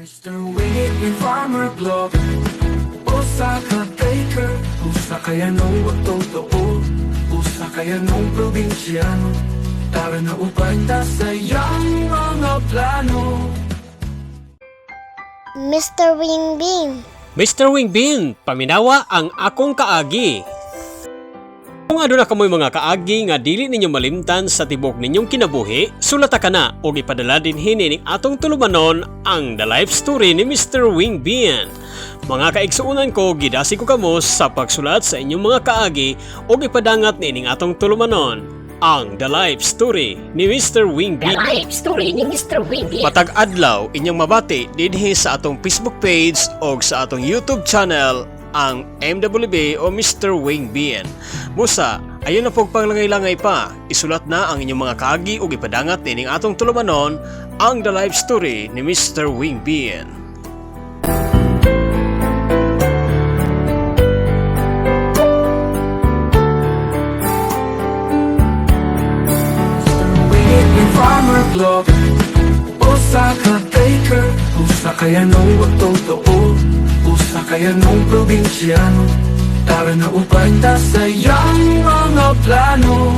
Mr. Wingit Farmer Club Usa ka baker Usa kaya nung totoo Usa kaya nung probinsyano Tara na upay ta sa iyang mga plano Mr. Wingbin. Mr. Wingbin, paminawa ang akong kaagi. Kung aduna kamoy mga kaagi nga dili ninyo malimtan sa tibok ninyong kinabuhi, sulata ka na o ipadala din hini ning atong tulumanon ang The Life Story ni Mr. Wingbin. Mga kaigsuunan ko, gidasi ko kamo sa pagsulat sa inyong mga kaagi o ipadangat nining atong tulumanon ang The Life Story ni Mr. Wingbin. The life story ni Mr. Wingy. Matag adlaw inyong mabati dinhi sa atong Facebook page o sa atong YouTube channel ang MWB o Mr. Wing BN. Musa, ayun na pong panglangay-langay pa. Isulat na ang inyong mga kaagi o ipadangat nining atong tulumanon ang The Life Story ni Mr. Wing. Wingit Farmer Club Usa ka baker Usa kaya nung totoo kaya nung probinsyano Tara na upay ta sa iyang mga plano